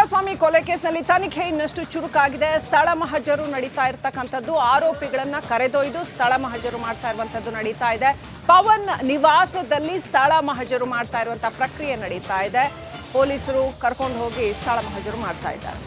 ರೇಣುಕಾಸ್ವಾಮಿ ಕೊಲೆ ಕೇಸ್ನಲ್ಲಿ ತನಿಖೆ ಇನ್ನಷ್ಟು ಚುರುಕಾಗಿದೆ. ಸ್ಥಳ ಮಹಜರು ನಡೀತಾ ಇರತಕ್ಕಂಥದ್ದು. ಆರೋಪಿಗಳನ್ನ ಕರೆದೊಯ್ದು ಸ್ಥಳ ಮಹಜರು ಮಾಡ್ತಾ ಇರುವಂತದ್ದು ನಡೀತಾ ಇದೆ. ಪವನ್ ನಿವಾಸದಲ್ಲಿ ಸ್ಥಳ ಮಹಜರು ಮಾಡ್ತಾ ಇರುವಂತ ಪ್ರಕ್ರಿಯೆ ನಡೀತಾ ಇದೆ. ಪೊಲೀಸರು ಕರ್ಕೊಂಡು ಹೋಗಿ ಸ್ಥಳ ಮಹಜರು ಮಾಡ್ತಾ ಇದ್ದಾರೆ.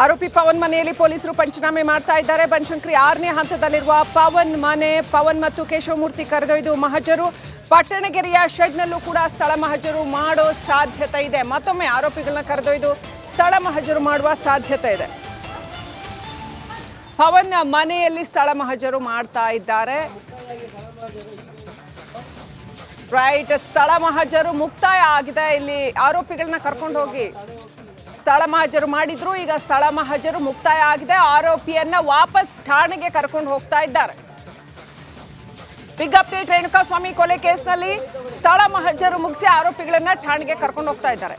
ಆರೋಪಿ ಪವನ್ ಮನೆಯಲ್ಲಿ ಪೊಲೀಸರು ಪಂಚನಾಮೆ ಮಾಡ್ತಾ ಇದ್ದಾರೆ. ಬನಶಂಕರಿ ಆರನೇ ಹಂತದಲ್ಲಿರುವ ಪವನ್ ಮನೆ, ಪವನ್ ಮತ್ತು ಕೇಶವಮೂರ್ತಿ ಕರೆದೊಯ್ದು ಮಹಜರು. ಪಟ್ಟಣಗೆರೆಯ ಶೆಡ್ನಲ್ಲೂ ಕೂಡ ಸ್ಥಳ ಮಹಜರು ಮಾಡೋ ಸಾಧ್ಯತೆ ಇದೆ. ಮತ್ತೊಮ್ಮೆ ಆರೋಪಿಗಳನ್ನ ಕರೆದೊಯ್ದು ಸ್ಥಳ ಮಹಜರು ಮಾಡುವ ಸಾಧ್ಯತೆ ಇದೆ. ಪವನ್ ಮನೆಯಲ್ಲಿ ಸ್ಥಳ ಮಹಜರು ಮಾಡ್ತಾ ಇದ್ದಾರೆ. ರೈಟ್, ಸ್ಥಳ ಮಹಜರು ಮುಕ್ತಾಯ ಆಗಿದೆ. ಇಲ್ಲಿ ಆರೋಪಿಗಳನ್ನ ಕರ್ಕೊಂಡು ಹೋಗಿ. ಸ್ಥಳ ಮಹಜರು ಮಾಡಿದ್ರು. ಈಗ ಸ್ಥಳ ಮಹಜರು ಮುಕ್ತಾಯ ಆಗಿದೆ. ಆರೋಪಿಯನ್ನ ವಾಪಸ್ ಠಾಣೆಗೆ ಕರ್ಕೊಂಡು ಹೋಗ್ತಾ ಇದ್ದಾರೆ. ಬಿಗ್ ಅಪ್ಡೇಟ್ ರೇಣುಕಾಸ್ವಾಮಿ ಕೊಲೆ ಕೇಸ್ನಲ್ಲಿ ಸ್ಥಳ ಮಹಜರು ಮುಗಿಸಿ ಆರೋಪಿಗಳನ್ನ ಠಾಣೆಗೆ ಕರ್ಕೊಂಡು ಹೋಗ್ತಾ ಇದ್ದಾರೆ.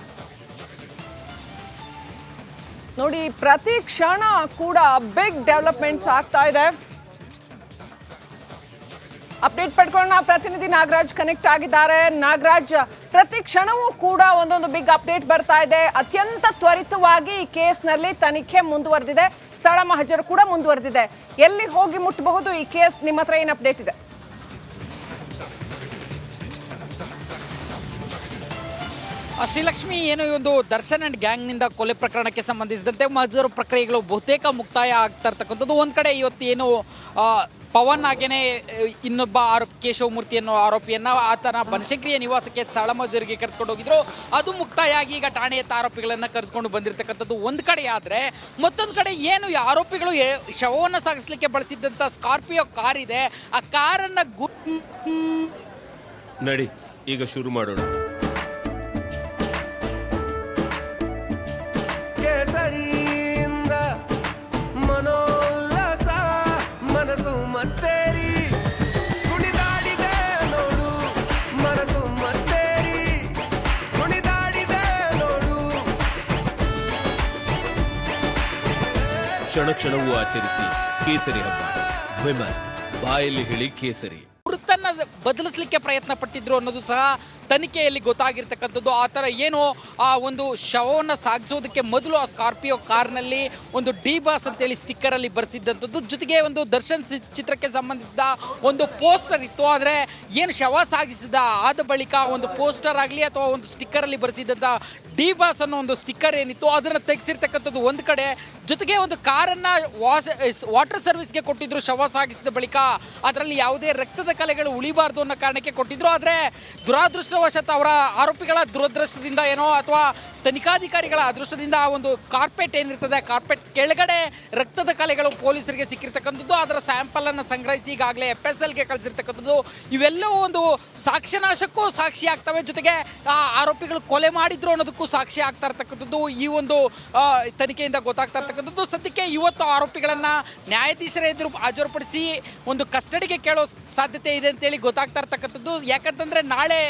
ನೋಡಿ, ಪ್ರತಿ ಕ್ಷಣ ಕೂಡ ಬಿಗ್ ಡೆವಲಪ್ಮೆಂಟ್ಸ್ ಆಗ್ತಾ ಇದೆ. ಅಪ್ಡೇಟ್ ಪಡ್ಕೊಳ್ಳೋಣ. ಪ್ರತಿನಿಧಿ ನಾಗರಾಜ್ ಕನೆಕ್ಟ್ ಆಗಿದ್ದಾರೆ. ನಾಗರಾಜ್ ಪ್ರತಿ ಕ್ಷಣವೂ ಕೂಡ ಒಂದೊಂದು ಬಿಗ್ ಅಪ್ಡೇಟ್ ಬರ್ತಾ ಇದೆ. ಅತ್ಯಂತ ತ್ವರಿತವಾಗಿ ಈ ಕೇಸ್ನಲ್ಲಿ ತನಿಖೆ ಮುಂದುವರೆದಿದೆ. ಸ್ಥಳ ಮಹಜರು ಕೂಡ ಮುಂದುವರೆದಿದೆ. ಎಲ್ಲಿ ಹೋಗಿ ಮುಟ್ಟಬಹುದು ಈ ಕೇಸ್? ನಿಮ್ಮ ಹತ್ರ ಏನು ಅಪ್ಡೇಟ್ ಇದೆ? ಶ್ರೀಲಕ್ಷ್ಮಿ, ಏನು ಒಂದು ದರ್ಶನ್ ಅಂಡ್ ಗ್ಯಾಂಗ್ನಿಂದ ಕೊಲೆ ಪ್ರಕರಣಕ್ಕೆ ಸಂಬಂಧಿಸಿದಂತೆ ಮಹಜರು ಪ್ರಕ್ರಿಯೆಗಳು ಬಹುತೇಕ ಮುಕ್ತಾಯ ಆಗ್ತಾ ಇರ್ತಕ್ಕಂಥದ್ದು. ಒಂದು ಕಡೆ ಇವತ್ತು ಏನು ಪವನ್ ಹಾಗೇನೆ ಇನ್ನೊಬ್ಬ ಆರೋಪಿ ಕೇಶವಮೂರ್ತಿ ಅನ್ನೋ ಆರೋಪಿಯನ್ನ ಆತನ ಬನಶಂಕ್ರಿಯ ನಿವಾಸಕ್ಕೆ ತಳಮಜರಿಗೆ ಕರೆದುಕೊಂಡು ಹೋಗಿದ್ರು. ಅದು ಮುಕ್ತಾಯ ಆಗಿ ಈಗ ಠಾಣೆಯತ್ತ ಆರೋಪಿಗಳನ್ನ ಕರೆದುಕೊಂಡು ಬಂದಿರತಕ್ಕಂಥದ್ದು ಒಂದು ಕಡೆ ಆದ್ರೆ, ಮತ್ತೊಂದು ಕಡೆ ಏನು ಆರೋಪಿಗಳು ಶವವನ್ನು ಸಾಗಿಸ್ಲಿಕ್ಕೆ ಬಳಸಿದ್ದಂತ ಸ್ಕಾರ್ಪಿಯೋ ಕಾರ್ ಇದೆ ಆ ಕಾರನ್ನ ನಡಿ, ಈಗ ಶುರು ಮಾಡೋಣ. ಕ್ಷಣ ಕ್ಷಣವೂ ಆಚರಿಸಿ ಕೇಸರಿ ಹಬ್ಬ. ವಿಮಲ್, ಬಾಯಲ್ಲಿ ಹೇಳಿ ಕೇಸರಿ. ವೃತ್ತನ್ನ ಬದಲಿಸಲಿಕ್ಕೆ ಪ್ರಯತ್ನ ಪಟ್ಟಿದ್ರು ಅನ್ನೋದು ಸಹ ತನಿಖೆಯಲ್ಲಿ ಗೊತ್ತಾಗಿರ್ತಕ್ಕಂಥದ್ದು. ಆ ಥರ ಏನು ಆ ಒಂದು ಶವವನ್ನು ಸಾಗಿಸೋದಕ್ಕೆ ಮೊದಲು ಆ ಸ್ಕಾರ್ಪಿಯೋ ಕಾರ್ನಲ್ಲಿ ಒಂದು ಡಿ ಬಾಸ್ ಅಂತೇಳಿ ಸ್ಟಿಕ್ಕರಲ್ಲಿ ಬರೆಸಿದ್ದಂಥದ್ದು. ಜೊತೆಗೆ ಒಂದು ದರ್ಶನ್ ಚಿತ್ರಕ್ಕೆ ಸಂಬಂಧಿಸಿದ ಒಂದು ಪೋಸ್ಟರ್ ಇತ್ತು. ಆದರೆ ಏನು ಶವ ಸಾಗಿಸಿದ? ಆದ ಬಳಿಕ ಒಂದು ಪೋಸ್ಟರ್ ಆಗಲಿ ಅಥವಾ ಒಂದು ಸ್ಟಿಕ್ಕರಲ್ಲಿ ಬರೆಸಿದ್ದಂಥ ಡಿ ಬಾಸ್ ಅನ್ನೋ ಒಂದು ಸ್ಟಿಕ್ಕರ್ ಏನಿತ್ತು, ಅದನ್ನು ತೆಗೆಸಿರ್ತಕ್ಕಂಥದ್ದು ಒಂದು ಕಡೆ. ಜೊತೆಗೆ ಒಂದು ಕಾರನ್ನು ವಾಶ್ ವಾಟರ್ ಸರ್ವಿಸ್ಗೆ ಕೊಟ್ಟಿದ್ರು ಶವ ಸಾಗಿಸಿದ ಬಳಿಕ. ಅದರಲ್ಲಿ ಯಾವುದೇ ರಕ್ತದ ಕಲೆಗಳು ಉಳಿಬಾರ್ದು ಅನ್ನೋ ಕಾರಣಕ್ಕೆ ಕೊಟ್ಟಿದ್ರು. ಆದರೆ ದುರಾದೃಷ್ಟವಶತ್ ಅವರ ಆರೋಪಿಗಳ ದುರದೃಷ್ಟದಿಂದ ಏನೋ ಅಥವಾ ತನಿಖಾಧಿಕಾರಿಗಳ ಅದೃಷ್ಟದಿಂದ ಆ ಒಂದು ಕಾರ್ಪೆಟ್ ಏನಿರ್ತದೆ, ಕಾರ್ಪೆಟ್ ಕೆಳಗಡೆ ರಕ್ತದ ಕಲೆಗಳು ಪೊಲೀಸರಿಗೆ ಸಿಕ್ಕಿರ್ತಕ್ಕಂಥದ್ದು, ಅದರ ಸ್ಯಾಂಪಲ್ ಅನ್ನು ಸಂಗ್ರಹಿಸಿ ಈಗಾಗಲೇ ಎಫ್ ಎಸ್ ಎಲ್ಗೆ ಕಳಿಸಿರ್ತಕ್ಕಂಥದ್ದು, ಇವೆಲ್ಲವೂ ಒಂದು ಸಾಕ್ಷ್ಯನಾಶಕ್ಕೂ ಸಾಕ್ಷಿ ಆಗ್ತವೆ. ಜೊತೆಗೆ ಆ ಆರೋಪಿಗಳು ಕೊಲೆ ಮಾಡಿದ್ರು ಅನ್ನೋದಕ್ಕೂ ಸಾಕ್ಷಿ ಆಗ್ತಾ ಇರ್ತಕ್ಕಂಥದ್ದು. ಈ ಒಂದು ತನಿಖೆಯಿಂದ ಗೊತ್ತಾಗ್ತಾ ಇರ್ತಕ್ಕಂಥದ್ದು. ಸದ್ಯಕ್ಕೆ ಇವತ್ತು ಆರೋಪಿಗಳನ್ನು ನ್ಯಾಯಾಧೀಶರ ಎದುರು ಹಾಜರುಪಡಿಸಿ ಒಂದು ಕಸ್ಟಡಿಗೆ ಕೇಳೋ ಸಾಧ್ಯತೆ ಇದೆ ಅಂತೇಳಿ ಗೊತ್ತಾಗ್ತಾ ಇರ್ತಕ್ಕಂಥದ್ದು. ಯಾಕಂತಂದ್ರೆ ನಾಳೆ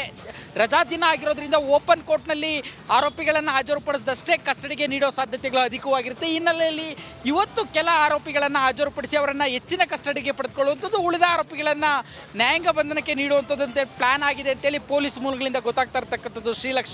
ರಜಾ ದಿನ ಆಗಿರೋದ್ರಿಂದ ಓಪನ್ ಕೋರ್ಟ್ನಲ್ಲಿ ಆರೋಪಿಗಳನ್ನು ಹಾಜರುಪಡಿಸಿದಷ್ಟೇ ಕಸ್ಟಡಿಗೆ ನೀಡೋ ಸಾಧ್ಯತೆಗಳು ಅಧಿಕವಾಗಿರುತ್ತೆ. ಹಿನ್ನೆಲೆಯಲ್ಲಿ ಇವತ್ತು ಕೆಲ ಆರೋಪಿಗಳನ್ನು ಹಾಜರುಪಡಿಸಿ ಅವರನ್ನು ಹೆಚ್ಚಿನ ಕಸ್ಟಡಿಗೆ ಪಡೆದುಕೊಳ್ಳುವಂಥದ್ದು ಉಳಿದ ಆರೋಪಿಗಳನ್ನು ನ್ಯಾಯಾಂಗ ಬಂಧನಕ್ಕೆ ನೀಡುವಂಥದ್ದು ಪ್ಲಾನ್ ಆಗಿದೆ ಅಂತೇಳಿ ಪೊಲೀಸ್ ಮೂಲಗಳಿಂದ ಗೊತ್ತಾಗ್ತಾ ಇರ್ತಕ್ಕಂಥದ್ದು ಶ್ರೀಲಕ್ಷ್ಮಿ.